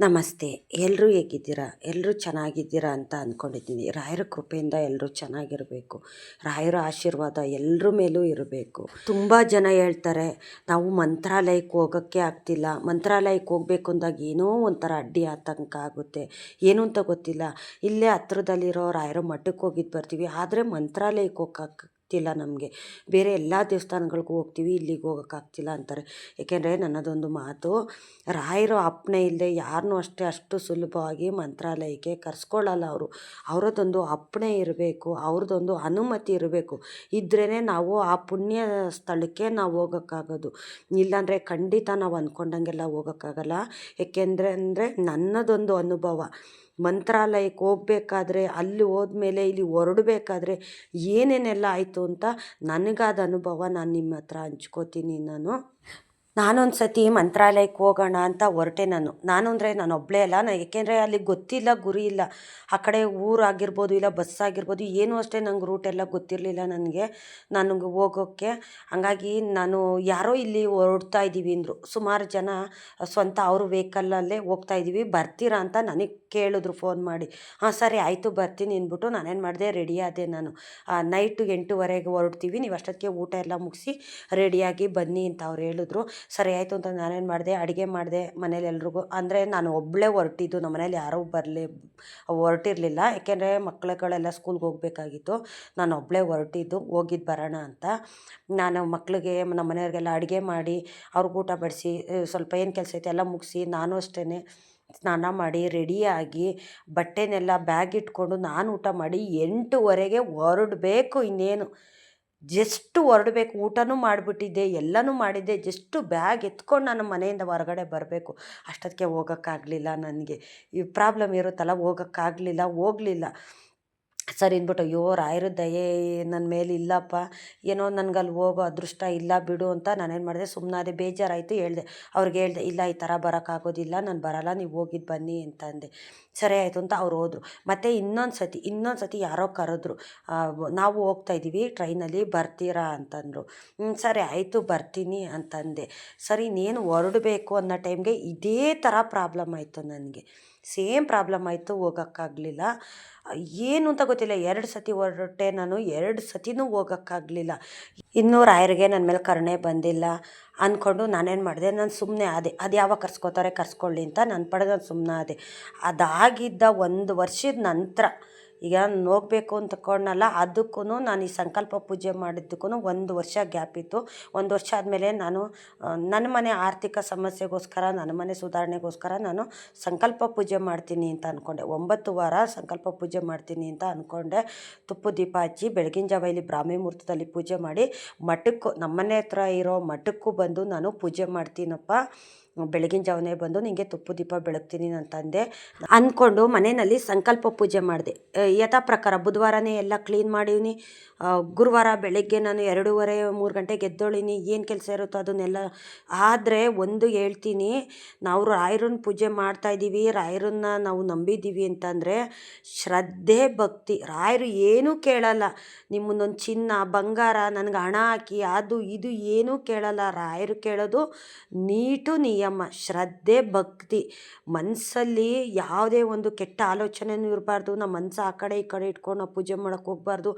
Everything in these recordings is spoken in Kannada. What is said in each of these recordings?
ನಮಸ್ತೆ ಎಲ್ಲರೂ ಹೇಗಿದ್ದೀರಾ? ಎಲ್ಲರೂ ಚೆನ್ನಾಗಿದ್ದೀರಾ ಅಂತ ಅಂದ್ಕೊಂಡಿದ್ದೀನಿ ರಾಯರ ಕೃಪೆಯಿಂದ ಎಲ್ಲರೂ ಚೆನ್ನಾಗಿರಬೇಕು. ರಾಯರ ಆಶೀರ್ವಾದ ಎಲ್ಲರ ಮೇಲೂ ಇರಬೇಕು. ತುಂಬ ಜನ ಹೇಳ್ತಾರೆ, ನಾವು ಮಂತ್ರಾಲಯಕ್ಕೆ ಹೋಗೋಕ್ಕೆ ಆಗ್ತಿಲ್ಲ. ಮಂತ್ರಾಲಯಕ್ಕೆ ಹೋಗಬೇಕು ಅಂದಾಗ ಏನೋ ಒಂಥರ ಅಡ್ಡಿ ಆತಂಕ ಆಗುತ್ತೆ. ಏನು ಅಂತ ಗೊತ್ತಿಲ್ಲ. ಇಲ್ಲೇ ಹತ್ರದಲ್ಲಿರೋ ರಾಯರ ಮಠಕ್ಕೆ ಹೋಗಿದ್ದು ಬರ್ತೀವಿ. ಆದರೆ ಮಂತ್ರಾಲಯಕ್ಕೆ ಹೋಗಕ್ಕೆ ಆಗ್ತಿಲ್ಲ ನಮಗೆ. ಬೇರೆ ಎಲ್ಲ ದೇವಸ್ಥಾನಗಳಿಗೂ ಹೋಗ್ತೀವಿ, ಇಲ್ಲಿಗೆ ಹೋಗೋಕ್ಕಾಗ್ತಿಲ್ಲ ಅಂತಾರೆ. ಏಕೆಂದರೆ ನನ್ನದೊಂದು ಮಾತು, ರಾಯರು ಅಪ್ಪಣೆ ಇಲ್ಲದೆ ಯಾರನ್ನೂ ಅಷ್ಟೇ ಅಷ್ಟು ಸುಲಭವಾಗಿ ಮಂತ್ರಾಲಯಕ್ಕೆ ಕರ್ಸ್ಕೊಳ್ಳಲ್ಲ ಅವರು. ಅವರದೊಂದು ಅಪ್ಪಣೆ ಇರಬೇಕು, ಅವ್ರದ್ದೊಂದು ಅನುಮತಿ ಇರಬೇಕು. ಇದ್ರೇ ನಾವು ಆ ಪುಣ್ಯ ಸ್ಥಳಕ್ಕೆ ನಾವು ಹೋಗೋಕ್ಕಾಗೋದು. ಇಲ್ಲಾಂದರೆ ಖಂಡಿತ ನಾವು ಅಂದ್ಕೊಂಡಂಗೆಲ್ಲ ಹೋಗೋಕ್ಕಾಗಲ್ಲ. ಏಕೆಂದರೆ ಅಂದರೆ ನನ್ನದೊಂದು ಅನುಭವ. ಮಂತ್ರಾಲಯಕ್ಕೆ ಹೋಗ್ಬೇಕಾದ್ರೆ, ಅಲ್ಲಿ ಹೋದ್ಮೇಲೆ ಇಲ್ಲಿ ಹೊರಡಬೇಕಾದ್ರೆ ಏನೇನೆಲ್ಲ ಆಯಿತು ಅಂತ ನನಗಾದ ಅನುಭವ ನಾನು ನಿಮ್ಮ ಹತ್ರ ಹಂಚ್ಕೋತೀನಿ ನಾನು. ನಾನೊಂದು ಸತಿ ಮಂತ್ರಾಲಯಕ್ಕೆ ಹೋಗೋಣ ಅಂತ ಹೊರಟೆ ನಾನು. ನಾನು ಅಂದರೆ ನಾನು ಒಬ್ಬಳೇ ಅಲ್ಲ. ನಾನು ಏಕೆಂದರೆ ಅಲ್ಲಿ ಗೊತ್ತಿಲ್ಲ, ಗುರಿ ಇಲ್ಲ. ಆ ಕಡೆ ಊರಾಗಿರ್ಬೋದು ಇಲ್ಲ ಬಸ್ ಆಗಿರ್ಬೋದು ಏನೂ ಅಷ್ಟೇ ನಂಗೆ ರೂಟ್ ಎಲ್ಲ ಗೊತ್ತಿರಲಿಲ್ಲ ನನಗೆ ನನಗೆ ಹೋಗೋಕ್ಕೆ. ಹಾಗಾಗಿ ನಾನು ಯಾರೋ ಇಲ್ಲಿ ಹೊರಡ್ತಾ ಇದ್ದೀವಿ ಅಂದರು. ಸುಮಾರು ಜನ ಸ್ವಂತ ಅವ್ರ ವೆಹಿಕಲ್ಲಲ್ಲೇ ಹೋಗ್ತಾ ಇದ್ದೀವಿ. ಬರ್ತೀರಾ ಅಂತ ನನಗೆ ಕೇಳಿದ್ರು ಫೋನ್ ಮಾಡಿ. ಹಾಂ, ಸರಿ ಆಯಿತು, ಬರ್ತೀನಿ ಅಂದ್ಬಿಟ್ಟು ನಾನೇನು ಮಾಡಿದೆ ರೆಡಿ ಆದೆ ನಾನು. ನೈಟು ಎಂಟೂವರೆಗೆ ಹೊರಡ್ತೀವಿ. ನೀವು ಅಷ್ಟೊತ್ತಿಗೆ ಊಟ ಎಲ್ಲ ಮುಗಿಸಿ ರೆಡಿಯಾಗಿ ಬನ್ನಿ ಅಂತ ಅವ್ರು ಹೇಳಿದ್ರು. ಸರಿ ಆಯಿತು ಅಂತ ನಾನೇನು ಮಾಡಿದೆ, ಅಡುಗೆ ಮಾಡಿದೆ ಮನೇಲಿ ಎಲ್ರಿಗೂ. ಅಂದರೆ ನಾನು ಒಬ್ಬಳೇ ಹೊರಟಿದ್ದು, ನಮ್ಮ ಮನೇಲಿ ಯಾರೂ ಬರಲಿ, ಹೊರಟಿರಲಿಲ್ಲ. ಯಾಕೆಂದರೆ ಮಕ್ಳುಗಳೆಲ್ಲ ಸ್ಕೂಲ್ಗೆ ಹೋಗಬೇಕಾಗಿತ್ತು. ನಾನು ಒಬ್ಬಳೇ ಹೊರಟಿದ್ದು ಹೋಗಿದ್ದು ಬರೋಣ ಅಂತ. ನಾನು ಮಕ್ಕಳಿಗೆ ನಮ್ಮ ಮನೆಯವ್ರಿಗೆಲ್ಲ ಅಡುಗೆ ಮಾಡಿ, ಅವ್ರಿಗೆ ಊಟ ಬಡಿಸಿ ಸ್ವಲ್ಪ ಏನು ಕೆಲಸ ಐತೆ ಎಲ್ಲ ಮುಗಿಸಿ, ನಾನು ಅಷ್ಟೇ ಸ್ನಾನ ಮಾಡಿ ರೆಡಿಯಾಗಿ ಬಟ್ಟೆನೆಲ್ಲ ಬ್ಯಾಗ್ ಇಟ್ಕೊಂಡು ನಾನು ಊಟ ಮಾಡಿ ಎಂಟುವರೆಗೆ ಹೊರಡಬೇಕು ಇನ್ನೇನು. ಜಸ್ಟ್ ಹೊರಡ್ಬೇಕು, ಊಟನೂ ಮಾಡಿಬಿಟ್ಟಿದ್ದೆ, ಎಲ್ಲನೂ ಮಾಡಿದ್ದೆ, ಜಸ್ಟು ಬ್ಯಾಗ್ ಎತ್ಕೊಂಡು ನಾನು ಮನೆಯಿಂದ ಹೊರಗಡೆ ಬರಬೇಕು. ಅಷ್ಟೊತ್ತಿಗೆ ಹೋಗೋಕ್ಕಾಗಲಿಲ್ಲ ನನಗೆ. ಈ ಪ್ರಾಬ್ಲಮ್ ಇರುತ್ತಲ್ಲ, ಹೋಗೋಕ್ಕಾಗಲಿಲ್ಲ, ಹೋಗಲಿಲ್ಲ. ಸರಿ ಅಂದ್ಬಿಟ್ಟು, ಅಯ್ಯೋ, ರಾಯರ ದಯೆ ನನ್ನ ಮೇಲೆ ಇಲ್ಲಪ್ಪ. ಏನೋ ನನಗೆ ಅಲ್ಲಿ ಹೋಗೋ ಅದೃಷ್ಟ ಇಲ್ಲ ಬಿಡು ಅಂತ ನಾನೇನು ಮಾಡಿದೆ ಸುಮ್ಮನಾದೆ ಬೇಜಾರಾಯಿತು ಹೇಳಿದೆ. ಅವ್ರಿಗೆ ಹೇಳಿದೆ, ಇಲ್ಲ, ಈ ಥರ ಬರೋಕ್ಕಾಗೋದಿಲ್ಲ ನಾನು ಬರೋಲ್ಲ, ನೀವು ಹೋಗಿದ್ದು ಬನ್ನಿ ಅಂತ ಅಂದೆ. ಸರಿ ಆಯಿತು ಅಂತ ಅವ್ರು ಹೋದರು. ಮತ್ತು ಇನ್ನೊಂದು ಸತಿ ಇನ್ನೊಂದು ಸತಿ ಯಾರೋ ಕರೆದ್ರು ನಾವು ಹೋಗ್ತಾ ಇದ್ದೀವಿ ಟ್ರೈನಲ್ಲಿ ಬರ್ತೀರಾ ಅಂತಂದರು ಸರಿ ಆಯಿತು, ಬರ್ತೀನಿ ಅಂತಂದೆ ಸರಿ ಇನ್ನೇನು ಹೊರಡಬೇಕು ಅನ್ನೋ ಟೈಮ್ಗೆ ಇದೇ ಥರ ಪ್ರಾಬ್ಲಮ್ ಆಯಿತು ನನಗೆ. ಸೇಮ್ ಪ್ರಾಬ್ಲಮ್ ಆಯಿತು, ಹೋಗೋಕ್ಕಾಗಲಿಲ್ಲ. ಏನು ಅಂತ ಗೊತ್ತಿಲ್ಲ, ಎರಡು ಸತಿ ಹೊರಟೆ ನಾನು, ಎರಡು ಸತಿನೂ ಹೋಗೋಕ್ಕಾಗಲಿಲ್ಲ. ಇನ್ನೂ ರಾಯರಿಗೆ ನನ್ನ ಮೇಲೆ ಕರುಣೆ ಬಂದಿಲ್ಲ. ಅಂದ್ಕೊಂಡು ನಾನೇನು ಮಾಡಿದೆ, ನಾನು ಸುಮ್ಮನೆ ಆದೆ. ಅದು ಯಾವಾಗ ಕರ್ಸ್ಕೊತಾರೆ ಕರ್ಸ್ಕೊಳ್ಳಿ ಅಂತ ನನ್ನ ಪಡೆದ ನಾನು ಸುಮ್ಮನೆ ಆದೆ. ಅದಾಗಿದ್ದ ಒಂದು ವರ್ಷದ ನಂತರ ಈಗ ನಾನು ಹೋಗ್ಬೇಕು ಅಂತ ತಗೊಂಡ್ನಲ್ಲ ಅದಕ್ಕೂ ನಾನು ಈ ಸಂಕಲ್ಪ ಪೂಜೆ ಮಾಡಿದ್ದಕ್ಕೂ ಒಂದು ವರ್ಷ ಗ್ಯಾಪ್ ಇತ್ತು. ಒಂದು ವರ್ಷ ಆದಮೇಲೆ ನಾನು ನನ್ನ ಮನೆ ಆರ್ಥಿಕ ಸಮಸ್ಯೆಗೋಸ್ಕರ ನನ್ನ ಮನೆ ಸುಧಾರಣೆಗೋಸ್ಕರ ನಾನು ಸಂಕಲ್ಪ ಪೂಜೆ ಮಾಡ್ತೀನಿ ಅಂತ ಅಂದ್ಕೊಂಡೆ ಒಂಬತ್ತು ವಾರ ಸಂಕಲ್ಪ ಪೂಜೆ ಮಾಡ್ತೀನಿ ಅಂತ ಅಂದ್ಕೊಂಡೆ ತುಪ್ಪು ದೀಪ ಹಚ್ಚಿ ಬೆಳಗಿನ ಜಾವ ಇಲ್ಲಿ ಬ್ರಾಹ್ಮಿ ಮುಹೂರ್ತದಲ್ಲಿ ಪೂಜೆ ಮಾಡಿ ಮಠಕ್ಕೂ, ನಮ್ಮನೆ ಹತ್ರ ಇರೋ ಮಠಕ್ಕೂ ಬಂದು ನಾನು ಪೂಜೆ ಮಾಡ್ತೀನಪ್ಪ. ಬೆಳಗಿನ ಜಾವನೇ ಬಂದು ನಿನಗೆ ತುಪ್ಪ ದೀಪ ಬೆಳಗ್ತೀನಿ ಅಂತಂದೆ ಅಂದ್ಕೊಂಡು ಮನೆಯಲ್ಲಿ ಸಂಕಲ್ಪ ಪೂಜೆ ಮಾಡಿದೆ. ಯಥಾ ಪ್ರಕಾರ ಬುಧವಾರನೇ ಎಲ್ಲ ಕ್ಲೀನ್ ಮಾಡೀನಿ ಗುರುವಾರ ಬೆಳಗ್ಗೆ ನಾನು ಎರಡೂವರೆ, ಮೂರು ಗಂಟೆ ಗೆದ್ದೊಳಿನಿ. ಏನು ಕೆಲಸ ಇರುತ್ತೋ ಅದನ್ನೆಲ್ಲ ಆದರೆ ಒಂದು ಹೇಳ್ತೀನಿ, ನಾವು ರಾಯರನ್ನ ಪೂಜೆ ಮಾಡ್ತಾಯಿದ್ದೀವಿ ರಾಯರನ್ನ ನಾವು ನಂಬಿದ್ದೀವಿ ಅಂತಂದರೆ ಶ್ರದ್ಧೆ, ಭಕ್ತಿ. ರಾಯರು ಏನೂ ಕೇಳಲ್ಲ. ನಿಮ್ಮನ್ನೊಂದು ಚಿನ್ನ, ಬಂಗಾರ, ನನಗೆ ಹಣ ಹಾಕಿ, ಅದು ಇದು ಏನೂ ಕೇಳಲ್ಲ. ರಾಯರು ಕೇಳೋದು ನೀಟು ನಿಯಮ ಶ್ರದ್ಧೆ, ಭಕ್ತಿ. ಮನಸ್ಸಲ್ಲಿ ಯಾವುದೇ ಒಂದು ಕೆಟ್ಟ ಆಲೋಚನೆಯೂ ಇರಬಾರ್ದು. ನಮ್ಮ ಮನಸ್ಸು ಆ ಕಡೆ ಈ ಕಡೆ ಇಟ್ಕೊಂಡು ನಾವು ಪೂಜೆ ಮಾಡೋಕ್ಕೆ ಹೋಗ್ಬಾರ್ದು.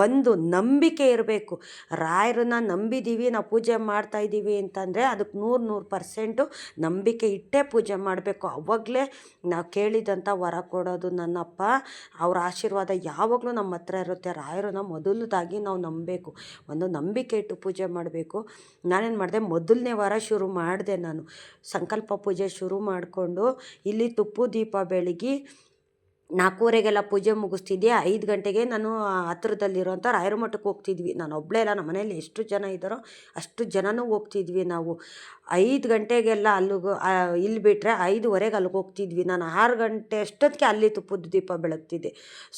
ಒಂದು ನಂಬಿಕೆ ಇರಬೇಕು. ರಾಯರನ್ನ ನಂಬಿದ್ದೀವಿ ನಾವು ಪೂಜೆ ಮಾಡ್ತಾ ಇದ್ದೀವಿ ಅಂತಂದರೆ ಅದಕ್ಕೆ ನೂರು ನೂರು ಪರ್ಸೆಂಟು ನಂಬಿಕೆ ಇಟ್ಟೇ ಪೂಜೆ ಮಾಡಬೇಕು. ಅವಾಗಲೇ ನಾವು ಕೇಳಿದಂಥ ವರ ಕೊಡೋದು ನನ್ನಪ್ಪ. ಅವ್ರ ಆಶೀರ್ವಾದ ಯಾವಾಗಲೂ ನಮ್ಮ ಹತ್ರ ಇರುತ್ತೆ. ರಾಯರನ್ನ ಮೊದಲದಾಗಿ ನಾವು ನಂಬಬೇಕು. ಒಂದು ನಂಬಿಕೆ ಇಟ್ಟು ಪೂಜೆ ಮಾಡಬೇಕು. ನಾನೇನು ಮಾಡಿದೆ? ಮೊದಲನೇ ವಾರ ಶುರು ಮಾಡಿದೆ ನಾನು. ಸಂಕಲ್ಪ ಪೂಜೆ ಶುರು ಮಾಡಿಕೊಂಡು ಇಲ್ಲಿ ತುಪ್ಪು ದೀಪ ಬೆಳಗಿ ನಾಲ್ಕೂವರೆಗೆಲ್ಲ ಪೂಜೆ ಮುಗಿಸ್ತಿದ್ದೆ ಐದು ಗಂಟೆಗೆ ನಾನು ಹತ್ರದಲ್ಲಿರೋಂಥ ರಾಯರ ಮಠಕ್ಕೆ ಹೋಗ್ತಿದ್ವಿ. ನಾನು ಒಬ್ಬಳೇ ಇಲ್ಲ ನಮ್ಮ ಮನೇಲಿ ಎಷ್ಟು ಜನ ಇದ್ದಾರೋ ಅಷ್ಟು ಜನನೂ ಹೋಗ್ತಿದ್ವಿ ನಾವು. ಐದು ಗಂಟೆಗೆಲ್ಲ ಅಲ್ಲಿಗೆ ಇಲ್ಲಿ ಬಿಟ್ಟರೆ ಐದುವರೆಗೆ ಅಲ್ಲಿಗೆ ಹೋಗ್ತಿದ್ವಿ. ನಾನು ಆರು ಗಂಟೆ ಅಷ್ಟೊತ್ತಿಗೆ ಅಲ್ಲಿ ತುಪ್ಪದ ದೀಪ ಬೆಳಗ್ತಿದ್ದೆ.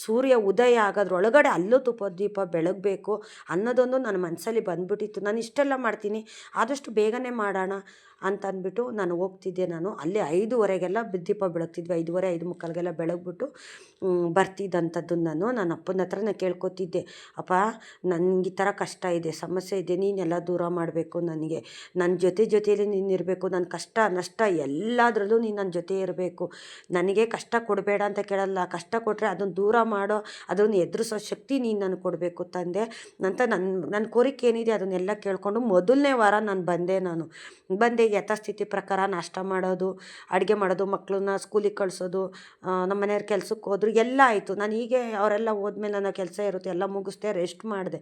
ಸೂರ್ಯ ಉದಯ ಆಗೋದ್ರೊಳಗಡೆ ಅಲ್ಲೂ ತುಪ್ಪದ ದೀಪ ಬೆಳಗಬೇಕು ಅನ್ನೋದೊಂದು ನನ್ನ ಮನಸ್ಸಲ್ಲಿ ಬಂದ್ಬಿಟ್ಟಿತ್ತು. ನಾನು ಇಷ್ಟೆಲ್ಲ ಮಾಡ್ತೀನಿ. ಆದಷ್ಟು ಬೇಗನೆ ಮಾಡೋಣ. ಅಂತ ಅಂದ್ಬಿಟ್ಟು ನಾನು ಹೋಗ್ತಿದ್ದೆ ನಾನು. ಅಲ್ಲಿ ಐದುವರೆಗೆಲ್ಲ ಬಿದ್ದೀಪ ಬೆಳಗ್ತಿದ್ವಿ. ಐದುವರೆ, ಐದು ಮುಕ್ಕಾಲಿಗೆಲ್ಲ ಬೆಳಗ್ಬಿಟ್ಟು ಬರ್ತಿದ್ದಂಥದ್ದು ನಾನು ನನ್ನ ಅಪ್ಪನ ಹತ್ರ ಕೇಳ್ಕೊತಿದ್ದೆ. ಅಪ್ಪ, ನನಗೆ ಈ ಥರ ಕಷ್ಟ ಇದೆ, ಸಮಸ್ಯೆ ಇದೆ, ನೀನೆಲ್ಲ ದೂರ ಮಾಡಬೇಕು ನನಗೆ. ನನ್ನ ಜೊತೆ ಜೊತೆಯಲ್ಲಿ ನೀನು ಇರಬೇಕು, ನನ್ನ ಕಷ್ಟ, ನಷ್ಟ ಎಲ್ಲದರಲ್ಲೂ ನೀನು ನನ್ನ ಜೊತೆ ಇರಬೇಕು. ನನಗೆ ಕಷ್ಟ ಕೊಡಬೇಡ ಅಂತ ಕೇಳಲ್ಲ. ಕಷ್ಟ ಕೊಟ್ಟರೆ ಅದನ್ನು ದೂರ ಮಾಡೋ, ಅದನ್ನು ಎದುರಿಸೋ ಶಕ್ತಿ ನೀನು ನನಗೆ ಕೊಡಬೇಕು ತಂದೆ. ಅಂತ ನನ್ನ ನನ್ನ ಕೋರಿಕೆ ಏನಿದೆ ಅದನ್ನೆಲ್ಲ ಕೇಳಿಕೊಂಡು ಮೊದಲನೇ ವಾರ ನಾನು ಬಂದೆ ನಾನು. ಬಂದೆ ಯಥಾಸ್ಥಿತಿ ಪ್ರಕಾರ ನಾಷ್ಟ ಮಾಡೋದು, ಅಡುಗೆ ಮಾಡೋದು ಮಕ್ಕಳನ್ನ ಸ್ಕೂಲಿಗೆ ಕಳಿಸೋದು ನಮ್ಮ ಮನೆಯವ್ರ ಕೆಲಸಕ್ಕೆ ಹೋದ್ರು, ಎಲ್ಲ ಆಯಿತು. ನಾನು ಹೀಗೆ ಅವರೆಲ್ಲ ಹೋದ್ಮೇಲೆ ನನ್ನ ಕೆಲಸ ಇರುತ್ತೆ, ಎಲ್ಲ ಮುಗಿಸ್ದೆ ರೆಸ್ಟ್ ಮಾಡಿದೆ.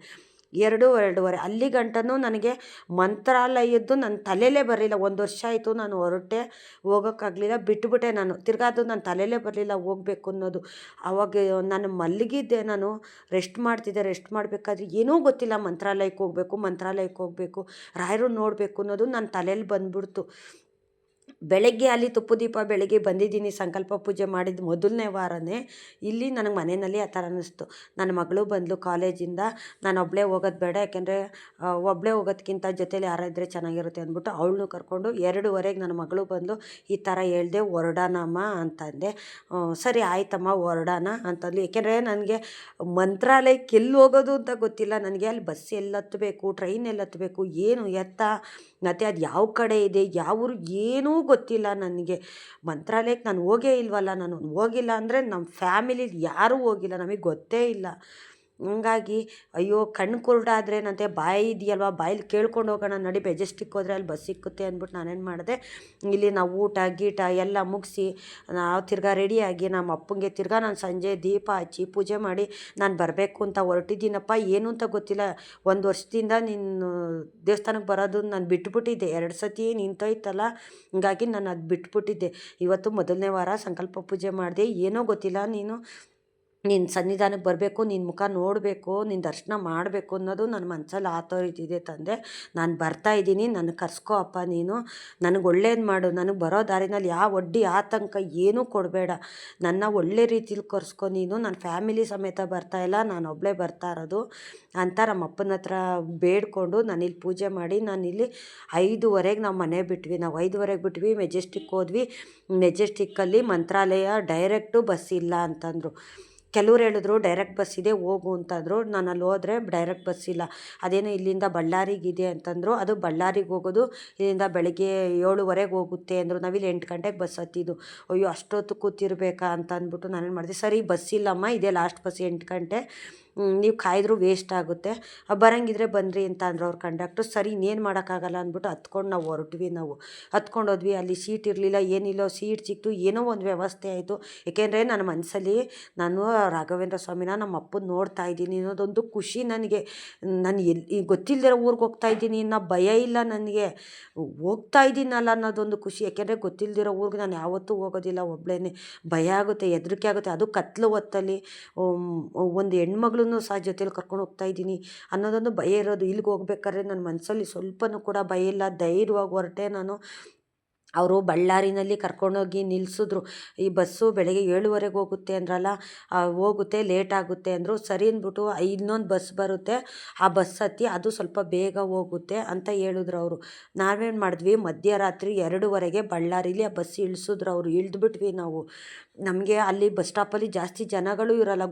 ಎರಡು ಎರಡೂವರೆ. ಅಲ್ಲಿ ಗಂಟನೂ ನನಗೆ ಮಂತ್ರಾಲಯದ್ದು ನನ್ನ ತಲೆಯಲ್ಲೇ ಬರಲಿಲ್ಲ. ಒಂದು ವರ್ಷ ಆಯಿತು ನಾನು ಹೊರಟೆ ಹೋಗೋಕ್ಕಾಗಲಿಲ್ಲ. ಬಿಟ್ಟುಬಿಟ್ಟೆ ನಾನು. ತಿರ್ಗಾ ಅದು ನನ್ನ ತಲೆಯಲ್ಲೇ ಬರಲಿಲ್ಲ ಹೋಗ್ಬೇಕು ಅನ್ನೋದು. ಆವಾಗ ನಾನು ಮಲಗಿದ್ದೆ, ನಾನು ರೆಸ್ಟ್ ಮಾಡ್ತಿದ್ದೆ, ರೆಸ್ಟ್ ಮಾಡಬೇಕಾದ್ರೆ ಏನೂ ಗೊತ್ತಿಲ್ಲ. ಮಂತ್ರಾಲಯಕ್ಕೆ ಹೋಗಬೇಕು ಮಂತ್ರಾಲಯಕ್ಕೆ ಹೋಗಬೇಕು, ರಾಯರು ನೋಡಬೇಕು ಅನ್ನೋದು ನನ್ನ ತಲೆಯಲ್ಲಿ ಬಂದ್ಬಿಡ್ತು. ಬೆಳಗ್ಗೆ ಅಲ್ಲಿ ತುಪ್ಪ ದೀಪ ಬೆಳಗ್ಗೆ ಬಂದಿದ್ದೀನಿ, ಸಂಕಲ್ಪ ಪೂಜೆ ಮಾಡಿದ ಮೊದಲನೇ ವಾರನೇ. ಇಲ್ಲಿ ನನಗೆ ಮನೆಯಲ್ಲಿ ಆ ಥರ ಅನ್ನಿಸ್ತು. ನನ್ನ ಮಗಳು ಬಂದಳು ಕಾಲೇಜಿಂದ. ನಾನು ಒಬ್ಬಳೇ ಹೋಗೋದು ಬೇಡ, ಯಾಕೆಂದರೆ ಒಬ್ಬಳೇ ಹೋಗೋದ್ಕಿಂತ ಜೊತೇಲಿ ಯಾರಾದರೆ ಚೆನ್ನಾಗಿರುತ್ತೆ ಅಂದ್ಬಿಟ್ಟು ಅವಳನ್ನೂ ಕರ್ಕೊಂಡು ಎರಡೂವರೆಗೆ ನನ್ನ ಮಗಳು ಬಂದು ಈ ಥರ ಹೇಳ್ದೆ ಹೊರಡೋಣಮ್ಮ ಅಂತಂದೆ. ಸರಿ ಆಯ್ತಮ್ಮ ಹೊರಡೋಣ ಅಂತಂದು ಏಕೆಂದರೆ ನನಗೆ ಮಂತ್ರಾಲಯಕ್ಕೆ ಎಲ್ಲಿ ಹೋಗೋದು ಅಂತ ಗೊತ್ತಿಲ್ಲ. ನನಗೆ ಅಲ್ಲಿ ಬಸ್ ಎಲ್ಲಿ ಹತ್ತಬೇಕು ಟ್ರೈನ್ ಎಲ್ಲಿ ಹತ್ತಬೇಕು ಏನು ಎತ್ತ, ಮತ್ತು ಅದು ಯಾವ ಕಡೆ ಇದೆ, ಯಾವ ಊರು, ಏನೂ ನನಗೆ. ಮಂತ್ರಾಲಯಕ್ಕೆ ನಾನು ಹೋಗೇ ಇಲ್ವಲ್ಲ, ನಾನು ಹೋಗಿಲ್ಲ ಅಂದರೆ ನಮ್ಮ ಫ್ಯಾಮಿಲಿಲಿ ಯಾರೂ ಹೋಗಿಲ್ಲ, ನಮಗೆ ಗೊತ್ತೇ ಇಲ್ಲ. ಹಂಗಾಗಿ, ಅಯ್ಯೋ, ಕಣ್ಣು ಕುರುಡಾದ್ರೇನಂತೆ ಬಾಯಿ ಇದೆಯಲ್ವ? ಬಾಯಲ್ಲಿ ಕೇಳ್ಕೊಂಡು ಹೋಗೋಣ, ನಡಿ ಮೆಜೆಸ್ಟಿಕ್ ಹೋದರೆ ಅಲ್ಲಿ ಬಸ್ ಸಿಕ್ಕುತ್ತೆ ಅಂದ್ಬಿಟ್ಟು ನಾನೇನು ಮಾಡಿದೆ, ಇಲ್ಲಿ ನಾವು ಊಟ, ಗೀಟ ಎಲ್ಲ ಮುಗಿಸಿ, ನಾವು ತಿರ್ಗಾ ರೆಡಿಯಾಗಿ ನಮ್ಮ ಅಪ್ಪಂಗೆ ತಿರ್ಗಾ ನಾನು ಸಂಜೆ ದೀಪ ಹಚ್ಚಿ ಪೂಜೆ ಮಾಡಿ ನಾನು ಬರಬೇಕು ಅಂತ ಹೊರಟಿದ್ದೀನಪ್ಪ, ಏನು ಅಂತ ಗೊತ್ತಿಲ್ಲ. ಒಂದು ವರ್ಷದಿಂದ ನೀನು ದೇವಸ್ಥಾನಕ್ಕೆ ಬರೋದು ನಾನು ಬಿಟ್ಬಿಟ್ಟಿದ್ದೆ. ಎರಡು ಸತಿ ನಿಂತೋಯ್ತಲ್ಲ, ಹಂಗಾಗಿ ನಾನು ಅದು ಬಿಟ್ಬಿಟ್ಟಿದ್ದೆ. ಇವತ್ತು ಮೊದಲನೇ ವಾರ ಸಂಕಲ್ಪ ಪೂಜೆ ಮಾಡಿದೆ, ಏನೋ ಗೊತ್ತಿಲ್ಲ ನೀನು. ನಿನ್ನ ಸನ್ನಿಧಾನಕ್ಕೆ ಬರಬೇಕು ನಿನ್ನ ಮುಖ ನೋಡಬೇಕು ನಿನ್ನ ದರ್ಶನ ಮಾಡಬೇಕು ಅನ್ನೋದು ನನ್ನ ಮನಸ್ಸಲ್ಲಿ ಆತೋರಿತಿದೆ ತಂದೆ. ನಾನು ಬರ್ತಾ ಇದ್ದೀನಿ ನನಗೆ ಕರ್ಸ್ಕೋ ಅಪ್ಪ ನೀನು. ನನಗೆ ಒಳ್ಳೇದು ಮಾಡು, ನನಗೆ ಬರೋ ದಾರಿನಲ್ಲಿ ಯಾವ ಒಡ್ಡಿ, ಆತಂಕ ಏನೂ ಕೊಡಬೇಡ. ನನ್ನ ಒಳ್ಳೆ ರೀತಿಲಿ ಕರ್ಸ್ಕೊ ನೀನು. ನನ್ನ ಫ್ಯಾಮಿಲಿ ಸಮೇತ ಬರ್ತಾ ಇಲ್ಲ, ನಾನು ಒಬ್ಬಳೇ ಬರ್ತಾ ಇರೋದು. ಅಂತ ನಮ್ಮ ಅಪ್ಪನ ಹತ್ರ ಬೇಡ್ಕೊಂಡು ನಾನಿಲ್ಲಿ ಪೂಜೆ ಮಾಡಿ, ನಾನಿಲ್ಲಿ ಐದುವರೆಗೆ ನಾವು ಮನೆ ಬಿಟ್ವಿ. ನಾವು ಐದುವರೆಗೆ ಬಿಟ್ವಿ, ಮೆಜೆಸ್ಟಿಕ್ ಹೋದ್ವಿ. ಮೆಜೆಸ್ಟಿಕ್ಕಲ್ಲಿ ಮಂತ್ರಾಲಯ ಡೈರೆಕ್ಟು ಬಸ್ ಇಲ್ಲ ಅಂತಂದರು. ಕೆಲವ್ರು ಹೇಳಿದ್ರು ಡೈರೆಕ್ಟ್ ಬಸ್ ಇದೆ, ಹೋಗು ಅಂತಂದರು. ನಾನು ಅಲ್ಲಿ ಹೋದರೆ ಡೈರೆಕ್ಟ್ ಬಸ್ ಇಲ್ಲ. ಅದೇನೋ ಇಲ್ಲಿಂದ ಬಳ್ಳಾರಿಗಿದೆ ಅಂತಂದರು. ಅದು ಬಳ್ಳಾರಿಗೆ ಹೋಗೋದು, ಇಲ್ಲಿಂದ ಬೆಳಗ್ಗೆ ಏಳುವರೆಗೆ ಹೋಗುತ್ತೆ ಅಂದರು. ನಾವಿಲ್ಲಿ ಎಂಟು ಗಂಟೆಗೆ ಬಸ್ ಹತ್ತಿದ್ದು ಅಯ್ಯೋ, ಅಷ್ಟೊತ್ತು ಕೂತಿರ್ಬೇಕಾ ಅಂತ ಅಂದ್ಬಿಟ್ಟು ನಾನೇನು ಮಾಡಿದೆ, ಸರಿ ಬಸ್ ಇಲ್ಲಮ್ಮ, ಇದೇ ಲಾಸ್ಟ್ ಬಸ್ ಎಂಟು ಗಂಟೆ. ನೀವು ಕಾಯ್ದರೂ ವೇಸ್ಟ್ ಆಗುತ್ತೆ. ಬರೋಂಗಿದ್ರೆ ಬನ್ನಿರಿ ಅಂತ ಅಂದರು ಅವ್ರು ಕಂಡಕ್ಟ್ರು. ಸರಿ, ಇನ್ನೇನು ಮಾಡೋಕ್ಕಾಗಲ್ಲ ಅಂದ್ಬಿಟ್ಟು ಹತ್ಕೊಂಡು ನಾವು ಹೊರಟ್ವಿ ನಾವು. ಹತ್ಕೊಂಡೋದ್ವಿ, ಅಲ್ಲಿ ಸೀಟ್ ಇರಲಿಲ್ಲ, ಏನಿಲ್ಲ, ಸೀಟ್ ಸಿಕ್ತು, ಏನೋ ಒಂದು ವ್ಯವಸ್ಥೆ ಆಯಿತು. ಏಕೆಂದರೆ ನನ್ನ ಮನಸ್ಸಲ್ಲಿ ನಾನು ರಾಘವೇಂದ್ರ ಸ್ವಾಮಿನ ನಮ್ಮ ಅಪ್ಪನ ನೋಡ್ತಾ ಇದ್ದೀನಿ ಅನ್ನೋದೊಂದು ಖುಷಿ ನನಗೆ. ನಾನು ಎಲ್ಲಿ ಗೊತ್ತಿಲ್ಲದಿರೋ ಊರಿಗೆ ಹೋಗ್ತಾ ಇದ್ದೀನಿ ಅನ್ನೋ ಭಯ ಇಲ್ಲ ನನಗೆ. ಹೋಗ್ತಾ ಇದ್ದೀನಲ್ಲ ಅನ್ನೋದೊಂದು ಖುಷಿ. ಯಾಕೆಂದರೆ ಗೊತ್ತಿಲ್ಲದಿರೋ ಊರಿಗೆ ನಾನು ಯಾವತ್ತೂ ಹೋಗೋದಿಲ್ಲ ಒಬ್ಬಳೇ ಭಯ ಆಗುತ್ತೆ, ಹೆದರಿಕೆ ಆಗುತ್ತೆ. ಅದು ಕತ್ಲು ಹೊತ್ತಲ್ಲಿ ಒಂದು ಹೆಣ್ಮಗಳು ಸಹ ಜೊತೇಲಿ ಕರ್ಕೊಂಡು ಹೋಗ್ತಾ ಇದ್ದೀನಿ ಅನ್ನೋದೊಂದು ಭಯ ಇರೋದು. ಇಲ್ಲಿಗೆ ಹೋಗ್ಬೇಕಾದ್ರೆ ನನ್ನ ಮನಸ್ಸಲ್ಲಿ ಸ್ವಲ್ಪನೂ ಕೂಡ ಭಯ ಇಲ್ಲ. ಧೈರ್ಯವಾಗಿ ಹೊರಟೆ ನಾನು. ಅವರು ಬಳ್ಳಾರಿನಲ್ಲಿ ಕರ್ಕೊಂಡೋಗಿ ನಿಲ್ಲಿಸಿದ್ರು. ಈ ಬಸ್ಸು ಬೆಳಗ್ಗೆ ಏಳುವರೆಗೆ ಹೋಗುತ್ತೆ ಅಂದ್ರಲ್ಲ ಹೋಗುತ್ತೆ, ಲೇಟ್ ಆಗುತ್ತೆ ಅಂದರು. ಸರಿ ಅಂದ್ಬಿಟ್ಟು ಇನ್ನೊಂದು ಬಸ್ ಬರುತ್ತೆ. ಆ ಬಸ್ ಹತ್ತಿ ಅದು ಸ್ವಲ್ಪ ಬೇಗ ಹೋಗುತ್ತೆ ಅಂತ ಹೇಳಿದ್ರು ಅವರು. ನಾವೇನು ಮಾಡಿದ್ವಿ? ಮಧ್ಯರಾತ್ರಿ ಎರಡೂವರೆಗೆ ಬಳ್ಳಾರಿಲಿ ಆ ಬಸ್ ಇಳಿಸಿದ್ರು ಅವರು. ಇಳಿದ್ಬಿಟ್ವಿ ನಾವು. ನಮಗೆ ಅಲ್ಲಿ ಬಸ್ ಸ್ಟಾಪಲ್ಲಿ ಜಾಸ್ತಿ ಜನಗಳು ಇರೋಲ್ಲ.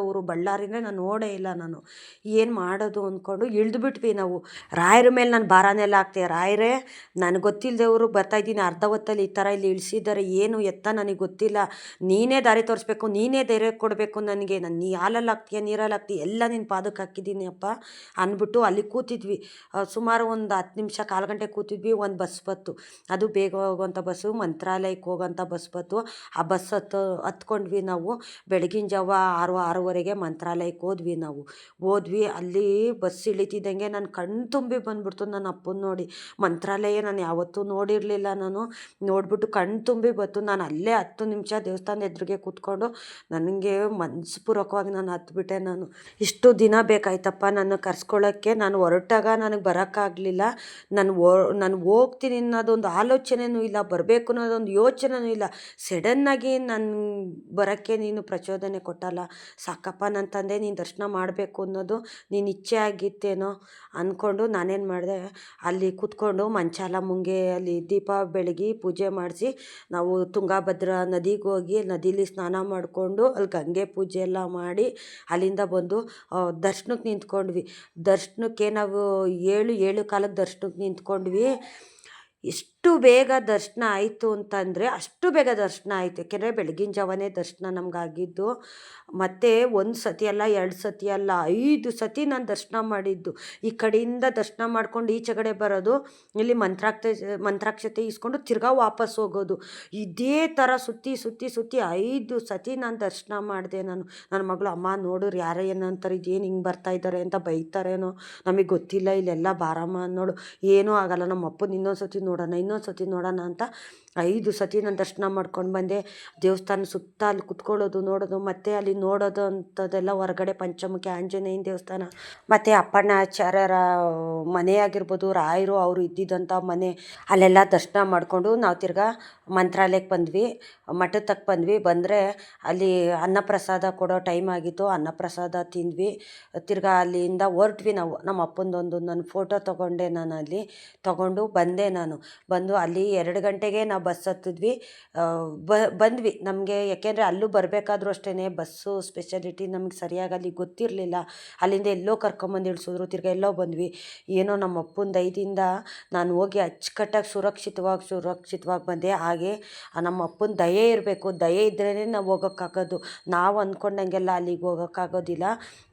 ಅವರು ಬಳ್ಳಾರಿನೇ ನಾನು ನೋಡೇ ಇಲ್ಲ ನಾನು. ಏನು ಮಾಡೋದು ಅಂದ್ಕೊಂಡು ಇಳಿದ್ಬಿಟ್ವಿ ನಾವು. ರಾಯರ ಮೇಲೆ ನಾನು ಭಾರನೆಲ್ಲ ಹಾಕ್ತೆ. ರಾಯರೇ, ನನಗೆ ಬರ್ತಾ ಬರ್ತಾಯಿದ್ದೀನಿ ಅರ್ಧ ಹೊತ್ತಲ್ಲಿ ಈ ಥರ ಇಲ್ಲಿ ಇಳಿಸಿದ್ದಾರೆ. ಏನು ಎತ್ತ ನನಗೆ ಗೊತ್ತಿಲ್ಲ. ನೀನೇ ದಾರಿ ತೋರಿಸ್ಬೇಕು, ನೀನೇ ಧೈರ್ಯ ಕೊಡಬೇಕು ನನಗೆ. ನಾನು ನೀ ಹಾಲಲ್ಲಿ ಹಾಕ್ತೀಯ, ನೀರಲ್ಲಿ ಹಾಕ್ತೀಯ? ಎಲ್ಲ ನಿನ್ನ ಪಾದಕ್ಕೆ ಹಾಕಿದ್ದೀನಿ ಅಪ್ಪ ಅಂದ್ಬಿಟ್ಟು ಅಲ್ಲಿ ಕೂತಿದ್ವಿ. ಸುಮಾರು ಒಂದು ಹತ್ತು ನಿಮಿಷ, ಕಾಲು ಗಂಟೆ ಕೂತಿದ್ವಿ ಒಂದು ಬಸ್ ಬತ್ತು. ಅದು ಬೇಗ ಹೋಗುವಂಥ ಬಸ್ಸು, ಮಂತ್ರಾಲಯಕ್ಕೆ ಹೋಗೋಂಥ ಬಸ್ ಬತ್ತು. ಆ ಬಸ್ ಹತ್ತು ಹತ್ಕೊಂಡ್ವಿ ನಾವು. ಬೆಳಗಿನ ಜಾವ ಆರು, ಆರೂವರೆಗೆ ಮಂತ್ರಾಲಯಕ್ಕೆ ಹೋದ್ವಿ ನಾವು. ಹೋದ್ವಿ, ಅಲ್ಲಿ ಬಸ್ ಇಳಿತಿದ್ದಂಗೆ ನನ್ನ ಕಣ್ಣು ತುಂಬಿ ಬಂದ್ಬಿಡ್ತು ನನ್ನ ಅಪ್ಪನ ನೋಡಿ. ಮಂತ್ರಾಲಯ ನಾನು ಯಾವತ್ತೂ ನೋಡಿರಲಿಲ್ಲ ನಾನು. ನೋಡ್ಬಿಟ್ಟು ಕಣ್ಣು ತುಂಬಿ ಬಂತು. ನಾನು ಅಲ್ಲೇ ಹತ್ತು ನಿಮಿಷ ದೇವಸ್ಥಾನದ ಎದುರಿಗೆ ಕೂತ್ಕೊಂಡು ನನಗೆ ಮನಸ್ಪೂರ್ವಕವಾಗಿ ನಾನು ಹತ್ಬಿಟ್ಟೆ ನಾನು. ಇಷ್ಟು ದಿನ ಬೇಕಾಯ್ತಪ್ಪ ನನ್ನ ಕರ್ಸ್ಕೊಳ್ಳೋಕ್ಕೆ ನಾನು ಹೊರಟಾಗ ನನಗೆ ಬರೋಕ್ಕಾಗಲಿಲ್ಲ. ನಾನು ನಾನು ಹೋಗ್ತೀನಿ ಅನ್ನೋದೊಂದು ಆಲೋಚನೆಯೂ ಇಲ್ಲ, ಬರಬೇಕು ಅನ್ನೋದೊಂದು ಯೋಚನೆಯೂ ಇಲ್ಲ. ಸಡನ್ನಾಗಿ ನಾನು ಬರೋಕ್ಕೆ ನೀನು ಪ್ರಚೋದನೆ ಕೊಟ್ಟಲ್ಲ. ಸಾಕಪ್ಪ ನನ್ನ ತಂದೆ ನೀನು ದರ್ಶನ ಮಾಡಬೇಕು ಅನ್ನೋದು ನೀನು ಇಚ್ಛೆ ಆಗಿತ್ತೇನೋ ಅಂದ್ಕೊಂಡು ನಾನೇನು ಮಾಡಿದೆ, ಅಲ್ಲಿ ಕೂತ್ಕೊಂಡು ಮಂಚಾಲ ಮುಂಗೆ ಅಲ್ಲಿ ದೀಪ ಬೆಳಗಿ ಪೂಜೆ ಮಾಡಿಸಿ ನಾವು ತುಂಗಾಭದ್ರಾ ನದಿಗೆ ಹೋಗಿ ನದೀಲಿ ಸ್ನಾನ ಮಾಡಿಕೊಂಡು ಅಲ್ಲಿ ಗಂಗೆ ಪೂಜೆ ಎಲ್ಲ ಮಾಡಿ ಅಲ್ಲಿಂದ ಬಂದು ದರ್ಶನಕ್ಕೆ ನಿಂತ್ಕೊಂಡ್ವಿ. ದರ್ಶನಕ್ಕೆ ನಾವು ಏಳು ಏಳು ಕಾಲಕ್ಕೆ ದರ್ಶನಕ್ಕೆ ನಿಂತ್ಕೊಂಡ್ವಿ. ಎಷ್ಟು ಬೇಗ ದರ್ಶನ ಆಯಿತು ಅಂತಂದರೆ ಅಷ್ಟು ಬೇಗ ದರ್ಶನ ಆಯಿತು. ಯಾಕೆಂದರೆ ಬೆಳಗಿನ ಜಾವನೇ ದರ್ಶನ ನಮಗಾಗಿದ್ದು. ಮತ್ತು ಒಂದು ಸತಿ ಅಲ್ಲ, ಎರಡು ಸತಿ ಅಲ್ಲ, ಐದು ಸತಿ ನಾನು ದರ್ಶನ ಮಾಡಿದ್ದು. ಈ ಕಡೆಯಿಂದ ದರ್ಶನ ಮಾಡ್ಕೊಂಡು ಈಚೆ ಕಡೆ ಬರೋದು, ಇಲ್ಲಿ ಮಂತ್ರಾಕ್ಷತೆ ಮಂತ್ರಾಕ್ಷತೆ ಇಸ್ಕೊಂಡು ತಿರ್ಗಾ ವಾಪಸ್ ಹೋಗೋದು. ಇದೇ ಥರ ಸುತ್ತಿ ಸುತ್ತಿ ಸುತ್ತಿ ಐದು ಸತಿ ನಾನು ದರ್ಶನ ಮಾಡಿದೆ ನಾನು. ನನ್ನ ಮಗಳು, ಅಮ್ಮ ನೋಡಿರು ಯಾರೇ ಏನೋ ಏನಂತಾರೆ ಇದೇನು ಹಿಂಗೆ ಬರ್ತಾ ಇದ್ದಾರೆ ಅಂತ ಬೈತಾರೇನೋ. ನಮಗೆ ಗೊತ್ತಿಲ್ಲ, ಇಲ್ಲೆಲ್ಲ ಬಾರಮ್ಮ, ನೋಡು. ಏನೂ ಆಗಲ್ಲ ನಮ್ಮ ಅಪ್ಪನ ಇನ್ನೊಂದು ಸತಿ ನೋಡೋಣ, ಇನ್ನೊಂದು ಸತಿ ನೋಡೋಣ ಅಂತ ಐದು ಸತಿ ನಾನು ದರ್ಶನ ಮಾಡ್ಕೊಂಡು ಬಂದೆ. ದೇವಸ್ಥಾನ ಸುತ್ತ ಅಲ್ಲಿ ಕುತ್ಕೊಳ್ಳೋದು, ನೋಡೋದು, ಮತ್ತು ಅಲ್ಲಿ ನೋಡೋದು ಅಂಥದ್ದೆಲ್ಲ ಹೊರಗಡೆ ಪಂಚಮುಖಿ ಆಂಜನೇಯನ ದೇವಸ್ಥಾನ. ಮತ್ತು ಅಪ್ಪಣ್ಣ ಆಚಾರ್ಯರ ಮನೆ ಆಗಿರ್ಬೋದು, ರಾಯರು ಅವರು ಇದ್ದಿದ್ದಂಥ ಮನೆ, ಅಲ್ಲೆಲ್ಲ ದರ್ಶನ ಮಾಡಿಕೊಂಡು ನಾವು ತಿರ್ಗಾ ಮಂತ್ರಾಲಯಕ್ಕೆ ಬಂದ್ವಿ. ಮಠದ ತಕ್ಕ ಬಂದ್ವಿ. ಬಂದರೆ ಅಲ್ಲಿ ಅನ್ನಪ್ರಸಾದ ಕೊಡೋ ಟೈಮ್ ಆಗಿತ್ತು. ಅನ್ನಪ್ರಸಾದ ತಿಂದ್ವಿ. ತಿರ್ಗಾ ಅಲ್ಲಿಂದ ಹೊರಟ್ವಿ ನಾವು. ನಮ್ಮ ಅಪ್ಪಂದೊಂದು ನನ್ನ ಫೋಟೋ ತೊಗೊಂಡೆ ನಾನು ಅಲ್ಲಿ ತೊಗೊಂಡು ಬಂದೆ ನಾನು. ಬಂದು ಅಲ್ಲಿ ಎರಡು ಗಂಟೆಗೆ ನಾವು ಬಸ್ ಹತ್ತಿದ್ವಿ. ಬ, ಬಂದ್ವಿ. ನಮಗೆ ಯಾಕೆಂದರೆ ಅಲ್ಲೂ ಬರಬೇಕಾದ್ರೂ ಅಷ್ಟೇ ಬಸ್ಸು ಸ್ಪೆಷಾಲಿಟಿ ನಮಗೆ ಸರಿಯಾಗಿ ಅಲ್ಲಿ ಗೊತ್ತಿರಲಿಲ್ಲ. ಅಲ್ಲಿಂದ ಎಲ್ಲೋ ಕರ್ಕೊಂಬಂದು ಇಳಿಸಿದ್ರು, ತಿರ್ಗಿ ಎಲ್ಲೋ ಬಂದ್ವಿ. ಏನೋ ನಮ್ಮ ಅಪ್ಪನ ದಯದಿಂದ ನಾನು ಹೋಗಿ ಅಚ್ಚುಕಟ್ಟಾಗಿ ಸುರಕ್ಷಿತವಾಗಿ ಸುರಕ್ಷಿತವಾಗಿ ಬಂದೆ. ಹಾಗೆ ನಮ್ಮ ಅಪ್ಪನ ದಯೆ ಇರಬೇಕು. ದಯೆ ಇದ್ರೇ ನಾವು ಹೋಗೋಕ್ಕಾಗೋದು. ನಾವು ಅಂದ್ಕೊಂಡಂಗೆಲ್ಲ ಅಲ್ಲಿಗೆ ಹೋಗೋಕ್ಕಾಗೋದಿಲ್ಲ.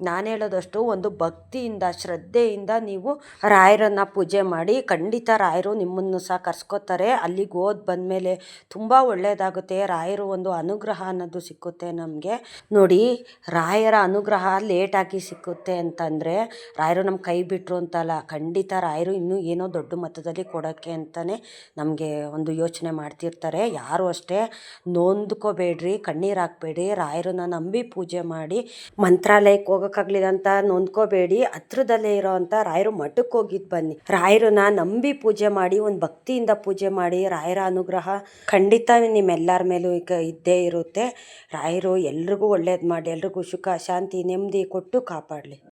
ನಾನು ಹೇಳೋದಷ್ಟು ಒಂದು ಭಕ್ತಿಯಿಂದ, ಶ್ರದ್ಧೆಯಿಂದ ನೀವು ರಾಯರನ್ನು ಪೂಜೆ ಮಾಡಿ ಖಂಡಿತ ರಾಯರು ನಿಮ್ಮನ್ನು ಸಹ ಕರ್ಸ್ಕೋತಾರೆ. ಅಲ್ಲಿಗೆ ಹೋದ್ ಬಂದಮೇಲೆ ತುಂಬ ಒಳ್ಳೆಯದಾಗುತ್ತೆ ರಾಯರು ಒಂದು ಅನುಗ್ರಹ ಅನ್ನೋದು ಸಿಕ್ಕುತ್ತೆ ನಮಗೆ. ನೋಡಿ, ರಾಯರ ಅನುಗ್ರಹ ಲೇಟಾಗಿ ಸಿಕ್ಕುತ್ತೆ ಅಂತಂದರೆ, ರಾಯರು ನಮ್ಮ ಕೈ ಬಿಟ್ಟರು ಅಂತಲ್ಲ, ಖಂಡಿತ ರಾಯರು ಇನ್ನೂ ಏನೋ ದೊಡ್ಡ ಮಟ್ಟದಲ್ಲಿ ಕೊಡೋಕ್ಕೆ ಅಂತಲೇ ನಮಗೆ ಒಂದು ಯೋಚನೆ ಮಾಡ್ತಿರ್ತಾರೆ. ಯಾರು ಅಷ್ಟೇ ನೊಂದ್ಕೋಬೇಡ್ರಿ, ಕಣ್ಣೀರು ಹಾಕ್ಬೇಡಿ, ರಾಯರನ್ನ ನಂಬಿ ಪೂಜೆ ಮಾಡಿ, ಮಂತ್ರಾಲಯಕ್ಕೆ ಹೋಗೋಕ್ಕಾಗಲಿಲ್ಲ ಅಂತ ನೊಂದ್ಕೋಬೇಡಿ, ಹತ್ರದಲ್ಲೇ ಇರೋ ಅಂಥ ರಾಯರು ಮಠಕ್ಕೆ ಹೋಗಿದ್ದು ಬನ್ನಿ. ರಾಯರನ್ನ ನಂಬಿ ಪೂಜೆ ಮಾಡಿ, ಒಂದು ಭಕ್ತಿಯಿಂದ ಪೂಜೆ ಮಾಡಿ, ರಾಯರ ಅನುಗ್ರಹ ಖಂಡಿತ ನಿಮ್ಮೆಲ್ಲರ ಮೇಲೂ ಈಗ ಇದ್ದೇ ಇರುತ್ತೆ. ರಾಯರು ಎಲ್ರಿಗೂ ಒಳ್ಳೇದು ಮಾಡಿ ಎಲ್ರಿಗೂ ಸುಖ, ಶಾಂತಿ, ನೆಮ್ಮದಿ ಕೊಟ್ಟು ಕಾಪಾಡಲಿ.